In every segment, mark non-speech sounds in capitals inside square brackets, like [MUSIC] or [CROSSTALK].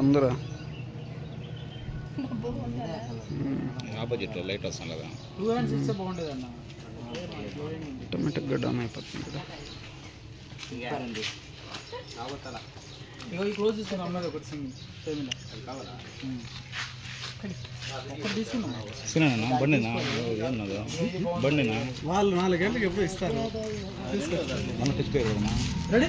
అందరూ. Opposite light వస్తాం కదా. టూ హ్యాండ్స్ ఇస్తే బాగుండేది అన్న ఆటోమేటిక్గా డౌన్ అయిపోతుంది కదా. ఇగో ఈ క్లోజ్ తీసుకున్నాం అన్నది ఒకటి సింగ్ సేమిలా ఒకటి తీసుకున్నాం సినా బండినా? ఏమన్నదా? బండినా? వాళ్ళు నాలుగు గంటలకు ఎప్పుడు ఇస్తారు. మన తెచ్చిపోయారు కదా రెడీ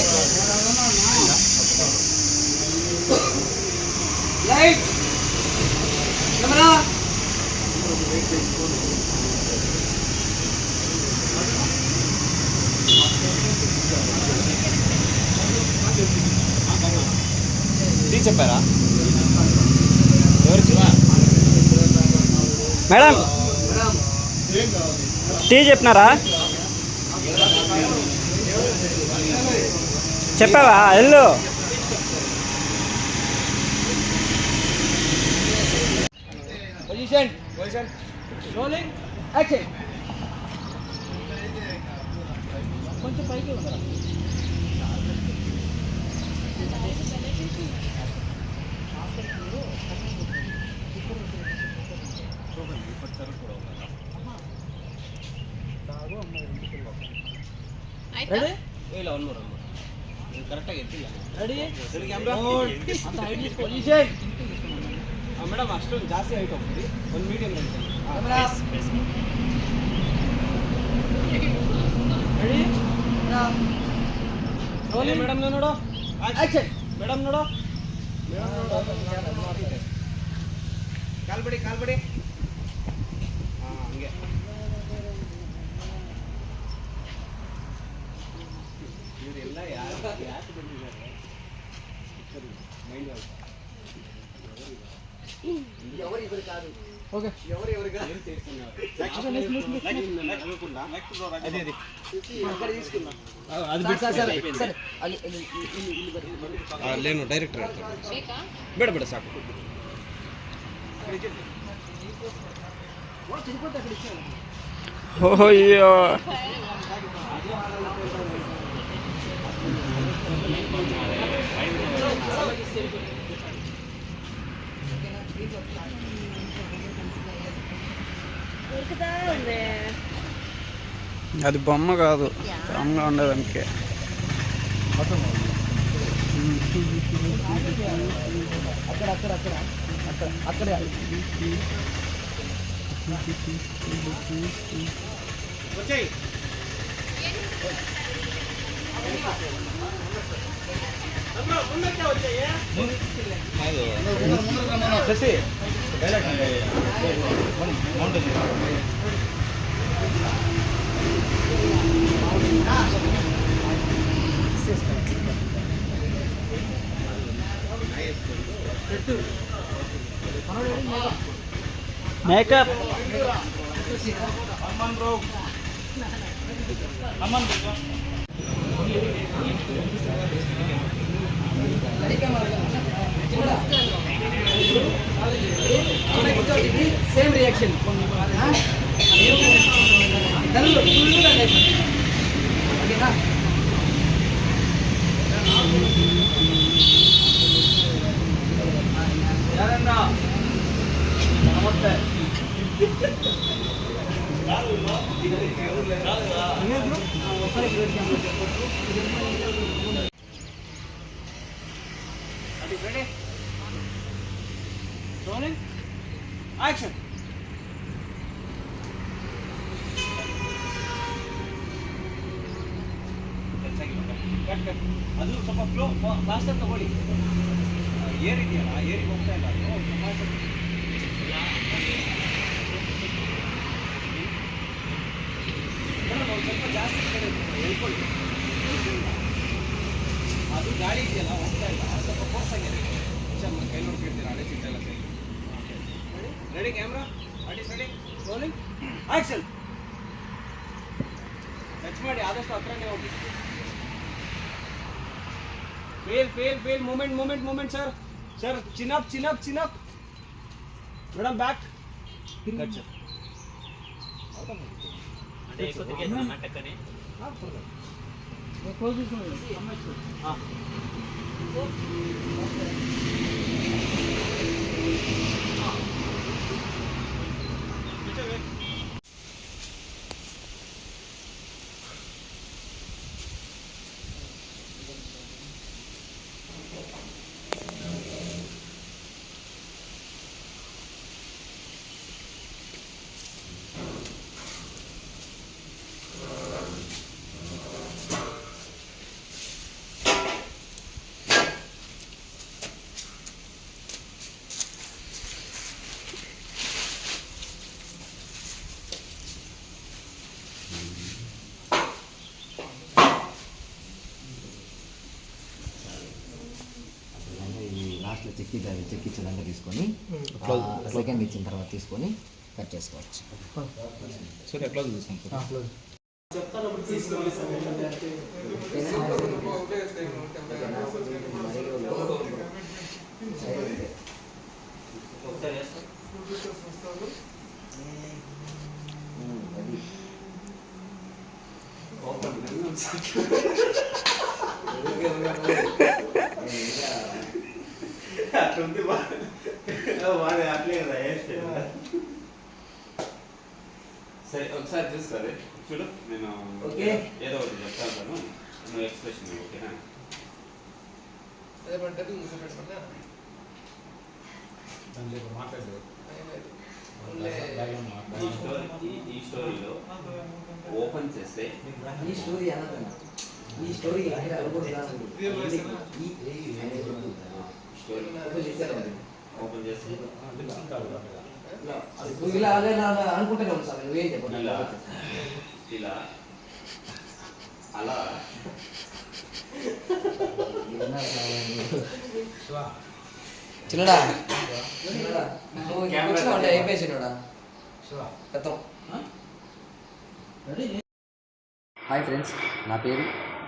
లైట్ లైట్ కెమెరా చెప్పారా? మేడం టీ చెప్పినారా? చెప్పావా? వెళ్ళు. పొజిషన్ పొజిషన్ రోలింగ్ యాక్షన్ కొంచెం ఇలా ఉన్నారు ಕರೆಕ್ಟಾಗಿ ಎತ್ತಿಲ್ಲ ರೆಡಿ ಕ್ಯಾಮ್ರಾ ಅಂತ ಹೈಟ್ ಇಸ್ ಪೊಸಿಷನ್ ಮೇಡಮ್ ಅಷ್ಟೊಂದು ಜಾಸ್ತಿ ಹೈಟ್ ಹೋಗ್ತೀರಿ ಒಂದು ಮೀಡಿಯಂ ರೇಂಜ್ ಕ್ಯಾಮ್ರಾ ರೆಡಿ ರೋಲಿ ಮೇಡಮ್ ನೋಡು ಆಕ್ಷನ್ ಮೇಡಮ್ ನೋಡು ಮೇಡಮ್ ನೋಡು ಕಾಲ್ಬಡಿ ಕಾಲ್ಬಡಿ ఓకే లేను డైరెక్టర్ బేడ బేడ సాకు ఓ అయ్యో అది బొమ్మ కాదు. బొమ్మగా ఉండేదానికి అక్కడ అక్కడ అక్కడ అక్కడ అక్కడే వచ్చాయి Sashi makeup. Hanuman bro Hanuman bro same reaction ఓకేనా ಯಾರನ್ನ ನಮಸ್ತೆ ಕಟ್ ಕಟ್ ಅದು ಸ್ವಲ್ಪ ಫ್ಲೋ ಫಾಸ್ಟಾಗಿ ತಗೊಳ್ಳಿ. ಏರ್ ಇದೆಯಲ್ಲ ಆ ಏರಿಗೆ ಹೋಗ್ತಾ ಇಲ್ಲ. ಅದು ಸ್ವಲ್ಪ ಜಾಸ್ತಿ ಕಡೆ ಹೇಳ್ಕೊಳ್ಳಿ. ಅದು ಗಾಡಿ ಇದೆಯಲ್ಲ, ಹೋಗ್ತಾ ಇಲ್ಲ. ಅದು ಸ್ವಲ್ಪ ಫೋರ್ಸ್ ಆಗಿದೆ. ಸರ್ ನಾನು ಕೈ ನೋಡ್ಕೊಳ್ತೀರ? ಹಳೆ ಚಿಂತೆ ಎಲ್ಲ ಸರಿ. ರೆಡಿ ಕ್ಯಾಮ್ರಾ ಅಡಿ ರೆಡಿ ರೋಲಿಂಗ್ ಟಚ್ ಮಾಡಿ, ಆದಷ್ಟು ಹತ್ರನೇ ಹೋಗಿ fail fail fail. Moment moment moment sir. Sir chin up chin up chin up madam back. తిరగచ్చు సార్ అంటే ఎక్కువ తిరిగేది లాస్ట్లో చెక్ ఇద్దాం చెక్ ఇచ్చేదాకా తీసుకొని సెకండ్ ఇచ్చిన తర్వాత తీసుకొని కట్ చేసుకోవచ్చు. సరే [LAUGHS] క్లోజ్ తీసుకుంటాం సరే ఒకసారి చూసుకోవాలి చూడు నేను ఓకే. ఏదో ఒకటి చెప్తాను నువ్వు ఎక్స్ప్రెషన్ ఓకేనా ఈ స్టోరీ ఈ- ఈ స్టోరీలో ఓపెన్ చేస్తే ఈ స్టోరీ అన్నదన్న ఈ స్టోరీ స్టోరీ ఓపెన్ చేస్తే ఇలా అదే నా అనుకుంటూనే ఉంది సార్ నువ్వేం ఇలా చెప్పండి ఇలా. అలా. చిన్నడా? చిన్నడా? అయిపోయి గతం హాయ్ ఫ్రెండ్స్ నా పేరు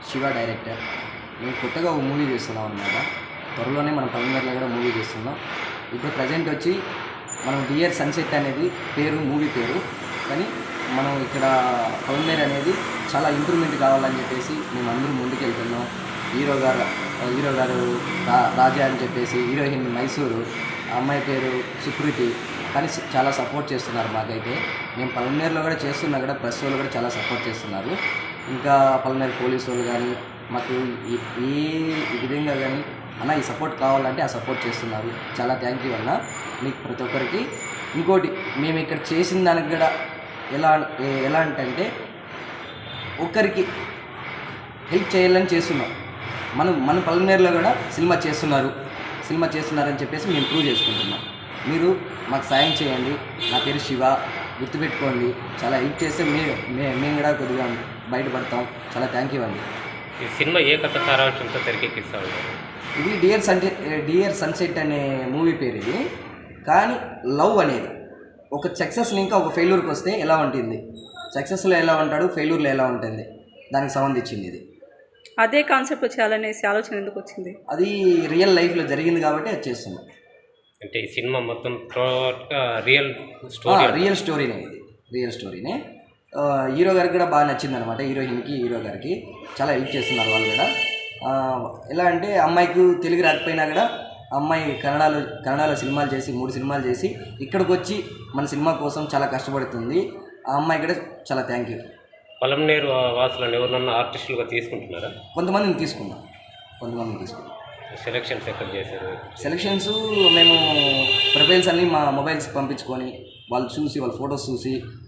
శివ డైరెక్టర్. నేను కొత్తగా ఒక మూవీ చేస్తున్నాం అనమాట త్వరలోనే మనం పవిందర్లో కూడా మూవీ చేస్తున్నాం. ఇప్పుడు ప్రజెంట్ వచ్చి మనం డియర్ సన్సెట్ అనేది పేరు మూవీ పేరు. కానీ మనం ఇక్కడ పవిందర్ అనేది చాలా ఇంప్రూవ్మెంట్ కావాలని చెప్పేసి మేము అందరూ ముందుకెళ్తున్నాం. హీరో గారు హీరో గారు రా రాజా అని చెప్పేసి హీరోయిన్ మైసూరు అమ్మాయి పేరు సుకృతి కానీ చాలా సపోర్ట్ చేస్తున్నారు మాకైతే. మేము పల్మనేరులో కూడా చేస్తున్నా కూడా ప్రెస్ వాళ్ళు కూడా చాలా సపోర్ట్ చేస్తున్నారు. ఇంకా పల్మనేరు పోలీసు వాళ్ళు కానీ మాకు ఏ- విధంగా కానీ అన్న ఈ సపోర్ట్ కావాలంటే ఆ సపోర్ట్ చేస్తున్నారు. చాలా థ్యాంక్ యూ అన్న. మీకు ప్రతి ఒక్కరికి. ఇంకోటి మేము ఇక్కడ చేసిన దానికి కూడా ఎలా ఎలా అంటే ఒక్కరికి హెల్ప్ చేయాలని చేస్తున్నాం. మనం మన పల్లెనేరులో కూడా సినిమా చేస్తున్నారు. సినిమా చేస్తున్నారని చెప్పేసి మేము ప్రూవ్ చేసుకుంటున్నాం. మీరు మాకు సాయం చేయండి. నా పేరు శివ. గుర్తుపెట్టుకోండి. చాలా హెల్ప్ చేస్తే మేము మే- మేము కూడా కొద్దిగా బయటపడతాం. చాలా థ్యాంక్ యూ అండి. ఈ సినిమా ఏ కథ సారాంశంతో తెరకెక్కిస్తా ఉన్నారు ఇది డియర్ సన్సెట్ డియర్ సన్సెట్ అనే మూవీ పేరు ఇది. కానీ లవ్ అనేది ఒక సక్సెస్ని ఇంకా ఒక ఫెయిల్యూర్కి వస్తే ఎలా ఉంటుంది? సక్సెస్లో ఎలా ఉంటాడు ఫెయిల్యూర్లో ఎలా ఉంటుంది? దానికి సంబంధించింది ఇది. అదే కాన్సెప్ట్ చేయాలనేసి ఆలోచన ఎందుకు వచ్చింది? అది రియల్ లైఫ్లో జరిగింది కాబట్టి అది చేస్తున్నాం. అంటే ఈ సినిమా మొత్తం రియల్ స్టోరీ రియల్ స్టోరీనే ఇది. రియల్ స్టోరీనే. హీరో గారికి కూడా బాగా నచ్చింది అనమాట హీరోయిన్కి హీరో గారికి. చాలా హెల్ప్ చేస్తున్నారు వాళ్ళు కూడా. ఎలా అంటే అమ్మాయికి తెలుగు రాకపోయినా కూడా అమ్మాయి కన్నడలో కన్నడలో సినిమాలు చేసి మూడు సినిమాలు చేసి ఇక్కడికి వచ్చి మన సినిమా కోసం చాలా కష్టపడుతుంది. ఆ అమ్మాయి కూడా చాలా థ్యాంక్ యూ. పొలంనేరు వాసులను ఎవరినన్నా ఆర్టిస్టులుగా తీసుకుంటున్నారా? కొంతమందిని తీసుకున్నాం. కొంతమందిని తీసుకున్నాం. సెలెక్షన్స్ ఎక్కడ చేశారు? సెలక్షన్స్ మేము ప్రొఫైల్స్ అన్నీ మా మొబైల్స్ పంపించుకొని వాళ్ళు చూసి వాళ్ళ ఫొటోస్ చూసి "ఆ, ఇ-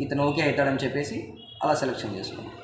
ఇతను ఓకే అవుతాడని చెప్పేసి అలా సెలెక్షన్ చేసుకున్నాం.